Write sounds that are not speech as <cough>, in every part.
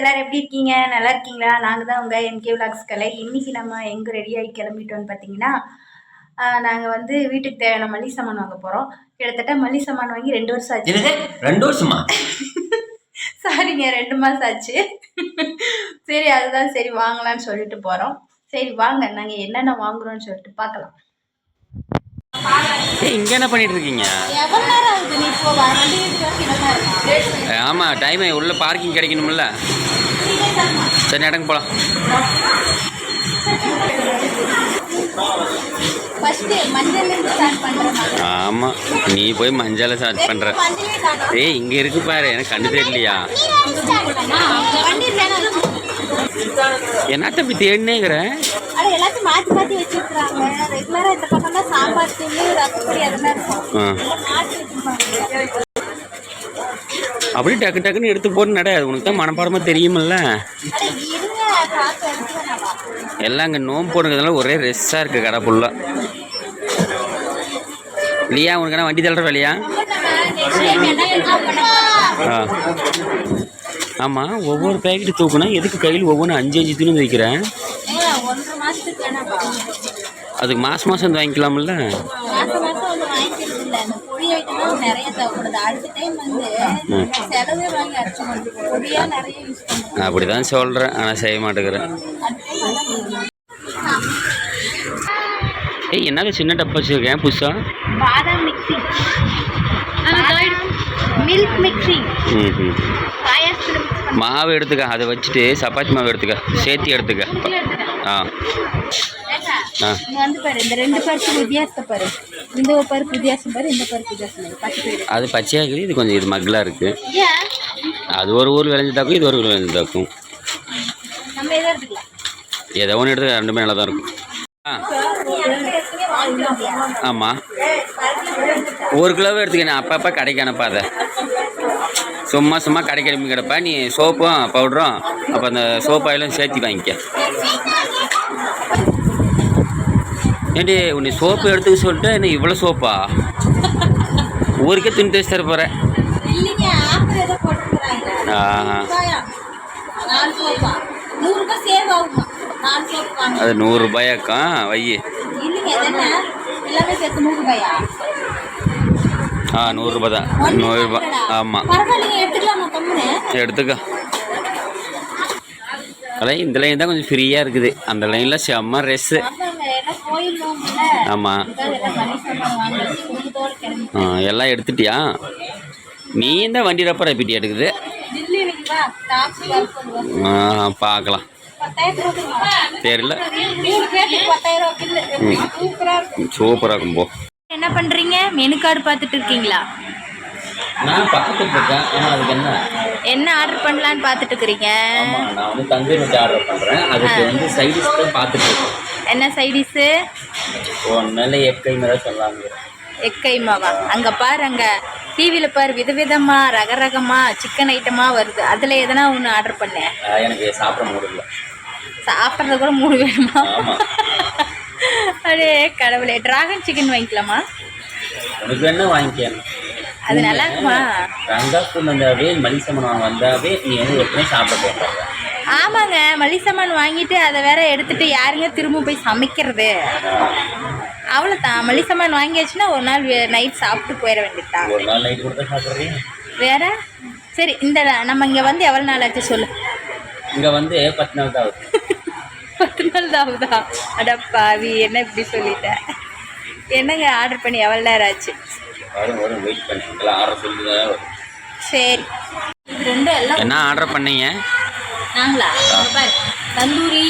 எல்லாரும் எப்படி இருக்கீங்க? நல்லா இருக்கீங்களா? நாங்கள் தான் உங்கள் எம்கே விலாக்ஸ் கலை. இன்றைக்கி நம்ம எங்கே ரெடியாகி கிளம்பிட்டோம்னு பார்த்தீங்கன்னா நாங்கள் வந்து வீட்டுக்கு தேவையான மளிகை சாமான் வாங்க போகிறோம் கிட்டத்தட்ட மளிகை சாமான் வாங்கி ரெண்டு வருஷம் ஆச்சு. ரெண்டு வருஷமா? <laughs> சாரிங்க ரெண்டு மாதம் ஆச்சு. சரி அதுதான். சரி வாங்கலாம்னு சொல்லிட்டு போகிறோம் சரி வாங்க. நாங்கள் என்னென்ன வாங்குறோம்னு சொல்லிட்டு பார்க்கலாம் இங்க என்ன பண்ணிட்டு இருக்கீங்க? ஆமா டைம் உள்ள பார்க்கிங் கிடைக்கணும்ல. சரி நடங்க பண்ணுறேன் ஆமா நீ போய் மஞ்சளை ஸ்டார்ட் பண்ற. ஏய் இங்க இருக்கு பாரு எனக்கு கண்டு தெரியலையா? என்னத்த இப்படி தேடினேங்கிற? எல்லாத்தையும் மாற்றி மாற்றி வச்சிருக்காங்க ரெகுலராக இந்த பக்கம் தான் சாம்பார் தூள் ரசப்பொடி அதெல்லாம் இருக்கும். அப்படியே டக்கு டக்குன்னு எடுத்து போட்டு நட. அது உனக்கு தான் மனப்பாடமா தெரியுமில்ல. எல்லாம் அங்கே நோம்பு போடுங்கிறதுனால ஒரே ரெஸ்ஸாக இருக்குது கடை ஃபுல்லாக இல்லையா உனக்கு என்ன வண்டி தள்ளுற வேலையா? ஆ. ஆமாம் ஒவ்வொரு பேக்கெட் தூக்குனா எதுக்கு கையில் ஒவ்வொன்று அஞ்சு அஞ்சு துணி வைக்கிறேன் அதுக்கு மாதம் மாதம் வந்து வாங்கிக்கலாம்ல மாதம் மாதம் வந்து வாங்கிக்கிறது இல்லை அந்த பொடி ஐட்டம் நிறைய தேவைப்படுது. அடுத்த டைம் வந்து செலவே வாங்கி அரைச்சோம் பொடியாக நிறைய யூஸ் பண்ணுவோம் அப்படி தான் சொல்கிறேன் ஆனால் செய்ய மாட்டேங்கிறேன். ஏய் என்னது சின்ன டப்பா வச்சுருக்கேன் புதுசாக பாதாம் மிக்சிங் மில்க் மிக்ஸ் பண்ணி மாவு எடுத்துக்க. அதை வச்சுட்டு சப்பாத்தி மாவு எடுத்துக்க. சேர்த்து எடுத்துக்க. ஆ. ஆ வந்து பாரு இந்த ரெண்டு பருப்பு வித்தியாசத்தை பாரு. இந்த பருப்பு வித்தியாசம் பாரு இந்த பருப்பு வித்தியாசம் பச்சை அது பச்சையாக இருக்குது இது கொஞ்சம் இது மங்கலாக இருக்குது. அது ஒரு ஊர் விளைஞ்சதாக்கும் இது ஒரு ஊர் விளைஞ்சதாக்கும் ஏதோ ஒன்று எடுத்து ரெண்டுமே நல்லா தான் இருக்கும். ஆ. ஆமாம் ஒரு கிலோவே எடுத்துக்கணும் அப்பப்போ கடைக்கு அனுப்பாத. சும்மா சும்மா கடைக்கு அனுப்பி கிடப்பா நீ சோப்பும் பவுடரும் அப்போ அந்த ஆயிலும் சேர்த்து வாங்கிக்க. ஏண்டி உன்னை சோப்பு எடுத்துக்க சொல்லிட்டு என்ன இவ்வளோ சோப்பா? ஊருக்கே துணி தேய்ச்சி தர போகிறேன் அது நூறுரூபாயாக்கா? வை இல்லைங்க அது என்ன? எல்லாமே சேர்த்து நூறு ரூபாயா ஆ நூறுரூபா தான். நூறுரூபா. ஆமாம் எடுத்துக்க. அதான் இந்த லைன் தான் கொஞ்சம் ஃப்ரீயாக இருக்குது. அந்த லைனில் செம்ம ரெஸ்ஸு ஆமாங்க எல்லாம் கோயில் நோம்புல ஆமாம் அதுக்காக எல்லாம் எடுத்துட்டியா? நீ தான் வண்டி ரப்பர் ரெப்பிட்டி எடுக்குது. ஆ, பார்க்கலாம் தெரியல. சூப்பராக இருக்கும். போ. என்ன பண்றீங்க? மெனு கார்டு பார்த்துட்டு இருக்கீங்களா? நான் பக்கத்தில் இருக்கேன். அதுக்கு என்ன? என்ன ஆர்டர் பண்ணலான்னு பார்த்துட்டு இருக்கிறீங்க? நான் வந்து தந்தூரி ஆர்டர் பண்ணுறேன் அதுக்கு வந்து சைடிஸ் தான் பார்த்துட்டு இருக்கேன். என்ன சைடிஸு ஒன்றில் எப்பை மேலே சொல்லாங்க. எக்கைமாவா? அங்க பாரு அங்க டிவியில பாரு விதவிதமா ரக ரகமா சிக்கன் ஐட்டமா வருது. அதுல எதனா ஒன்று ஆர்டர் பண்ணேன் எனக்கு சாப்பிட முடியல சாப்பிட்றது கூட மூணு வேணுமா அடே கடவுளே டிராகன் சிக்கன் வாங்கிக்கலாமா? உனக்கு என்ன வாங்கிக்க அது நல்லா இருக்குமா ரங்காஸ்கூல் வந்தாவே மலிசமனம் வந்தாவே நீ வந்து எப்படியும் சாப்பிட போகிறாங்க ஆமாங்க சாமான் வாங்கிட்டு அதை வேற எடுத்துட்டு யாருங்க திரும்ப போய் சமைக்கிறது? அவ்வளோதான் மளிகை சாமான் வாங்கியாச்சுன்னா ஒரு நாள் நைட் சாப்பிட்டு போயிட வேண்டியதுதான் ஒரு நாள் நைட் கொடுத்தா சாப்பிட்றீங்க? வேற? சரி இந்த நம்ம இங்கே வந்து எவ்வளோ நாள் ஆச்சு சொல்லு. இங்கே வந்து பத்து நாள் தான் ஆகுது. <laughs> பத்து நாள் தான் ஆகுதா? அடப்பாவி என்ன இப்படி சொல்லிட்டேன் என்னங்க ஆர்டர் பண்ணி எவ்வளோ நேரம் ஆச்சு? சரி. என்ன ஆர்டர் பண்ணீங்க? நாங்களா. தந்தூரி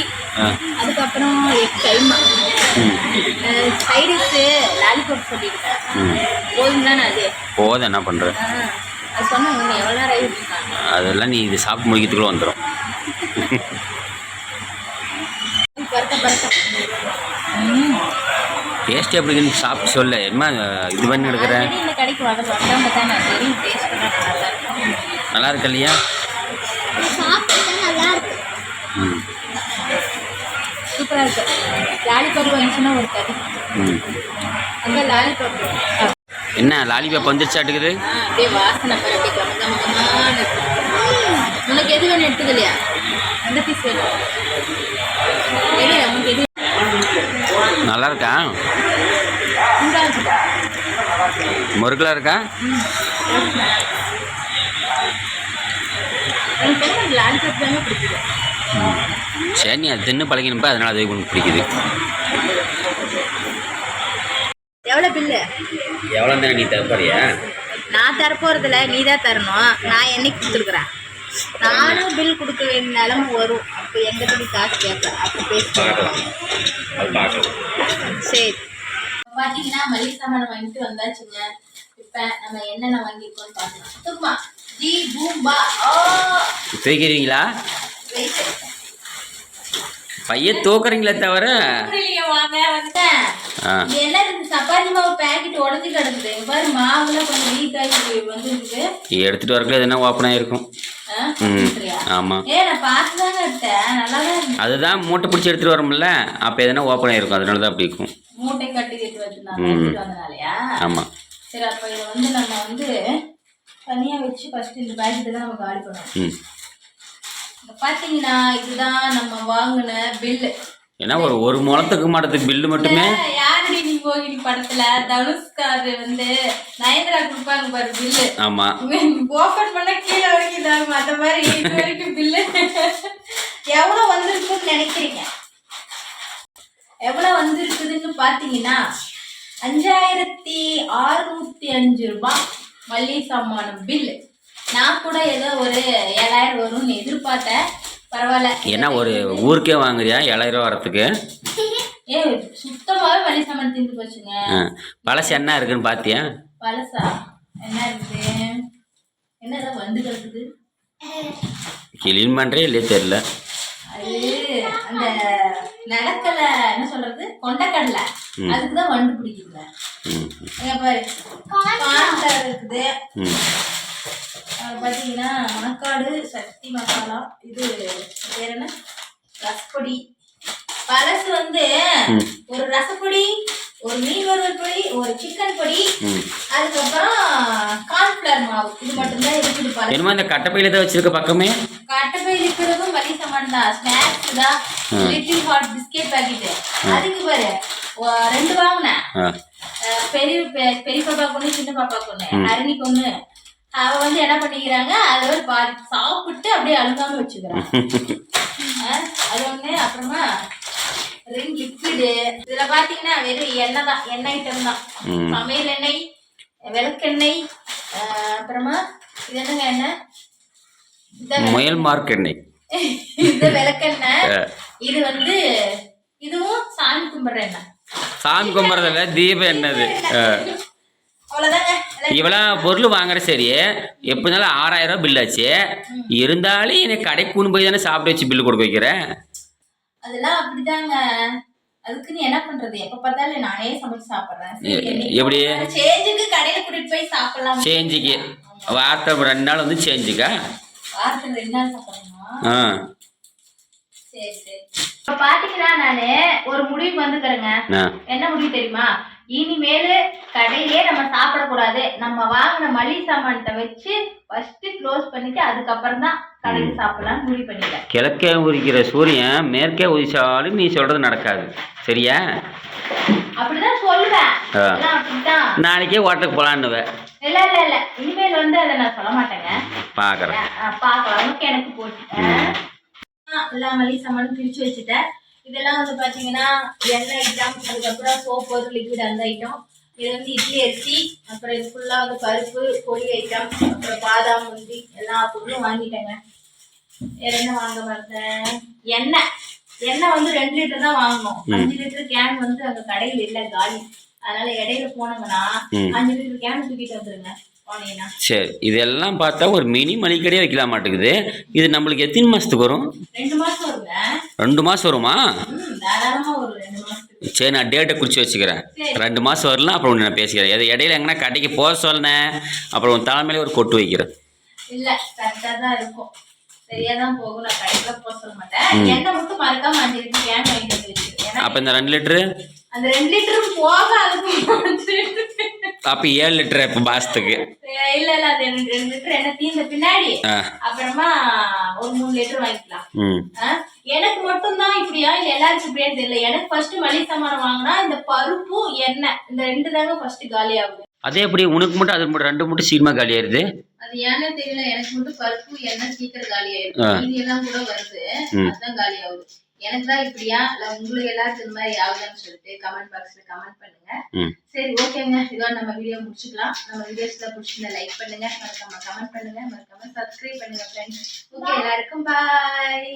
அதுக்கப்புறம் எக் கைமா ம். சைடிஸு லாலிபாப் சொல்லியிருக்கேன். போதும் தானே அது? போதும் என்ன பண்ணுற அது எவ்வளோ நேரம் அதெல்லாம் நீ இது சாப்பிட்டு முடிக்கிறதுக்குள்ள வந்துடும் டேஸ்ட் எப்படி இருக்குன்னு சாப்பிட்டு சொல்ல. என்ன இது பண்ணி எடுக்கிறேன் நல்லா இருக்கு இல்லையா? சூப்பராக இருக்கு. லாலிபாப் வந்துச்சுன்னா ஒரு ம். அங்கே லாலிபாப். என்ன லாலிபாப் வந்துருச்சாட்டுக்குது? அப்படியே வாசனை இருக்கு. உனக்கு எது வேணும் எடுத்துக்கலையா எந்த பீஸ் வேணும். எது உனக்கு எது நல்லா இருக்கா இந்தா இருக்கு. எனக்கு லாலிபாப் தானே பிடிக்குது. சரி நீ அது தின்னு பழகினப்ப அதனால அது உனக்கு பிடிக்குது. எவ்வளோ பில்லு எவ்வளோ தானே நீ தரப்பறியா நான் தரப்போறதில்ல நீ தான் தரணும். நான் என்னைக்கு கொடுத்துருக்குறேன்? நானும் பில் கொடுக்க வேண்டிய நிலமை வரும். அப்போ எங்கிட்ட நீ காசு கேட்பேன் அப்போ பார்க்கலாம் சரி. பார்த்தீங்கன்னா மளிகை சாமான் வாங்கிட்டு வந்தாச்சுங்க. இப்போ நம்ம என்னென்ன வாங்கியிருக்கோம்னு பார்க்கலாம் சும்மா. ஜி பூம்பா. ஓ தூக்கிறீங்களா வெயிட் பையன் தூக்குறீங்களே தவிர பேக்கெட் எடுத்துகிட்டு வரக்குள்ள எதுனா ஓப்பன் ஆகிருக்கும் ஆ, ம் அப்படியா? ஆமாம் ஏ நான் பார்த்து தாங்க எடுத்தேன். நல்லா தான் இருந்துச்சு. அதுதான் மூட்டை பிடிச்சி எடுத்துகிட்டு வரோம்ல அப்போ எதுனா ஓப்பன் ஆகிருக்கும் அதனால தான் அப்படி இருக்கும். மூட்டை கட்டி கட்டி வச்சிருந்தாங்க ம். எடுத்துட்டு வந்தனாலயா? ஆமாம் சரி அப்போ இதை வந்து நம்ம வந்து தனியாக வச்சு ஃபர்ஸ்ட் இந்த பேக்கெட்டை தான் நம்ம காலி பண்ணுவோம் பார்த்தீங்கன்னா இதுதான் நம்ம வாங்கின பில்லு ஏன்னா ஒரு ஒரு முளத்துக்கு மாட்டத்துக்கு பில்லு மட்டுமே. யாரடி நீ போகிடி படத்துல? தனுஷ்கார் வந்து நயன்தரா கொடுப்பாங்க பாரு பில்லு ஆமாம் ஓபன் பண்ண கீழே வரைக்கும் அந்த மாதிரி இது வரைக்கும் பில்லு எவ்வளவு வந்திருக்குன்னு நினைக்கிறீங்க? எவ்வளவு வந்திருக்குதுன்னு பாத்தீங்கன்னா அஞ்சாயிரத்தி அறுநூத்தி அஞ்சு ரூபாய் மல்லிகை சாமானம் பில்லு நான் கூட ஏதோ ஒரு ஏழாயிரம் வரும்னு எதிர்பார்த்தேன். பரவாயில்ல. ஏன்னா ஒரு ஊருக்கே வாங்குறியா? ஏழாயிரம் ரூபா வரத்துக்கு? ஏ சுத்தமாவே மல்லிகை சாமான் தீர்ந்து போச்சுங்க பழசு என்ன இருக்குன்னு பார்த்தியா பழசா? என்ன இருக்குது? என்னதான் வந்து கிடக்குது? கிளீன் பண்ணுறே இல்லையே தெரில அது அந்த நிலக்கடலை என்ன சொல்றது? கொண்டக்கடலை. ம். அதுக்கு தான் வண்டு கான்ஃபிளவர் இருக்குது. பார்த்தீங்கன்னா மணக்காடு சக்தி மசாலா. இது பேர் என்ன? ரசப்பொடி. பழசு வந்து. ஒரு ரசப்பொடி ஒரு மீன் வறுவல் பொடி ஒரு சிக்கன் பொடி அதுக்கப்புறம் கார்ன்ஃபிளவர் மாவு. இது மட்டும்தான் இருக்குது பழசு. என்னமோ இந்த கட்டப்பையில தான் வச்சிருக்க பக்கமே? கட்டப்பை இருக்கிறதும் வலி சமான் தான். ஸ்நாக்ஸ் தான் லிட்டில் ஹாட் பிஸ்கெட் பாக்கெட் அதுக்கு பாரு. ரெண்டு வாங்கினேன். பெரிய பெரிய பாப்பா ஒண்ணு சின்ன பாப்பா ஒண்ணு. அருணிக்கு ஒண்ணு. அவ வந்து என்ன பண்ணிக்கிறாங்க அதை ஒரு பாதி சாப்பிட்டு அப்படியே அழுகாம வச்சுக்கிறான். <laughs> அஹ் அது ஒண்ணு. அப்புறமா ரெண்டு லிக்விடு இதுல பாத்தீங்கன்னா வெறும் எண்ணெய் தான். எண்ணெய் ஐட்டம் தான். சமையல் எண்ணெய் விளக்கெண்ணெய் அப்புறமா இது என்னங்க எண்ணெய்? முயல் மார்க் எண்ணெய். <laughs> இது விளக்கெண்ணெய். <laughs> இது வந்து இதுவும் சாமி கும்பிடுற எண்ணெய். சாமி கும்பிட்றதில்ல தீபம் என்னது இவ்வளோ பொருள் வாங்குற சரி எப்படி இருந்தாலும் ஆறாயிரம் ரூபாய் பில் ஆச்சு. இருந்தாலும் எனக்கு கடைக்கு கொண்டு போய் தானே சாப்பிட்டு வச்சு பில்லு கொடுக்க வைக்கிறேன் அதெல்லாம் அப்படிதாங்க. அதுக்கு நீ என்ன பண்றது? எப்ப பார்த்தாலும் நானே சமைச்சு சாப்பிடுறேன். சரி, எ- என்னைக்கு எப்படி? சேஞ்சுக்கு கடையில கூட்டிட்டு போய் சாப்பிடலாம். சேஞ்சுக்கு வாரத்தை ரெண்டு நாள் வந்து சேஞ்சுக்கா வாரத்துல ரெண்டு நாள் சாப்பிடணுமா? ஆ. சரி சரி. இப்ப பாத்தீங்கன்னா நானு ஒரு முடிவுக்கு வந்துக்கிறேங்க. ஆ. என்ன முடிவு தெரியுமா? இனிமேலு கடையிலே நம்ம சாப்பிடக்கூடாது. நம்ம வாங்கின மளிகை சாமான்கிட்ட வச்சு ஃபர்ஸ்ட் க்ளோஸ் பண்ணிட்டு அதுக்கப்புறம் தான் கடையில சாப்பிடலாம்னு முடிவு பண்ணிட்டேன். கிழக்கே உதிக்கிற சூரியன் மேற்கே உதிச்சாலும் நீ சொல்றது நடக்காது. சரியா? அப்படிதான் சொல்லுவேன் நாளைக்கே ஹோட்டலுக்கு போகலான்னுவ இல்ல இல்ல இல்ல. இனிமேல் வந்து அதை நான் சொல்ல மாட்டேங்க. பார்க்கலாம் உனக்கு எனக்கு போட்டுட்டேன் எல்லாம் மளிகை சாமானும் பிரிச்சு வச்சுட்டேன். இதெல்லாம் வந்து பாத்தீங்கன்னா எண்ணெய் ஐட்டம் அதுக்கப்புறம் சோப்பு லிக்விட் அந்த ஐட்டம் இது வந்து இட்லி அரிசி அப்புறம் இது ஃபுல்லா வந்து பருப்பு பொடி ஐட்டம் அப்புறம் பாதாம் முந்தி எல்லா பொருளும் வாங்கிட்டேங்க. வேற என்ன வாங்க மறந்தேன்? எண்ணெய். எண்ணெய் வந்து ரெண்டு லிட்டர் தான் வாங்கணும். அஞ்சு லிட்டர் கேன் வந்து அங்க கடையில் இல்லை காலி. அதனால இடையில போனோம்னா ம். அஞ்சு லிட்டர் கேன் தூக்கிட்டு வந்துருங்க. போனீங்கன்னா சரி இதெல்லாம் பார்த்தா ஒரு மினி மளிகடையே வைக்கலாம் மாட்டேங்குது. இது நம்மளுக்கு எத்தனை மாதத்துக்கு வரும்? ரெண்டு மாதம் வருமா? சரி நான் டேட்டை குறித்து வச்சுக்கிறேன். ரெண்டு மாதம் வரலாம் அப்புறம் ஒன்று நான் பேசிக்கிறேன். இது இடையில எங்கன்னா கடைக்கு போக சொன்னேன் அப்புறம் தலைமையில ஒரு கொட்டு வைக்கிறேன். இல்ல கரெக்டா தான் இருக்கும். சரியா தான் போகும். நான் போக சொல்ல மாட்டேன். எண்ணெய் மட்டும் மறக்காம அஞ்சு லிட்டர் கேன் வாங்கிட்டு வந்து வச்சிரு. ஏன்னா அப்போ இந்த ரெண்டு லிட்டரு? அந்த ரெண்டு லிட்டரும் போக அதுக்கு அப்போ ஏழு லிட்டர் இப்போ மாசத்துக்கு இல்ல இல்ல அது ரெண்டு ரெண்டு லிட்டர் என்ன தீர்ந்த பின்னாடி அப்புறமா ஒரு மூணு லிட்டர் வாங்கிக்கலாம்? எனக்கு மட்டும் தான் இப்படியா? இல்ல எல்லாருக்கும் இப்படியான்னு தெரியல. எனக்கு ஃபர்ஸ்ட் மளிகை சாமான் வாங்கினா இந்த பருப்பு எண்ணெய் இந்த ரெண்டு தாங்க ஃபர்ஸ்ட் காலி ஆகுது அதே எப்படி? உனக்கு மட்டும் அது மட்டும் ரெண்டு மட்டும் சீக்கிரமாக காலியாயிருது? அது ஏன்னு தெரியல எனக்கு மட்டும் பருப்பு எண்ணெய் சீக்கிரம் காலி. ஆயிடும் மீதி எல்லாம் கூட வருது. அதுதான் காலி ஆகுது எனக்கு தான் இப்படியா? இல்ல உங்களுக்கு எல்லாருக்கும் இந்த மாதிரி ஆகுதான்னு சொல்லிட்டு கமெண்ட் பாக்ஸ்ல கமெண்ட் பண்ணுங்க. சரி ஓகேங்க. இதோட நம்ம வீடியோ முடிச்சுக்கலாம். நம்ம வீடியோஸ்ல பிடிச்சிருந்தா லைக் பண்ணுங்க. மறக்காம கமெண்ட் பண்ணுங்க. மறக்காம சப்ஸ்கிரைப் பண்ணுங்க ஃப்ரெண்ட்ஸ் ஓகே எல்லாருக்கும் பாய்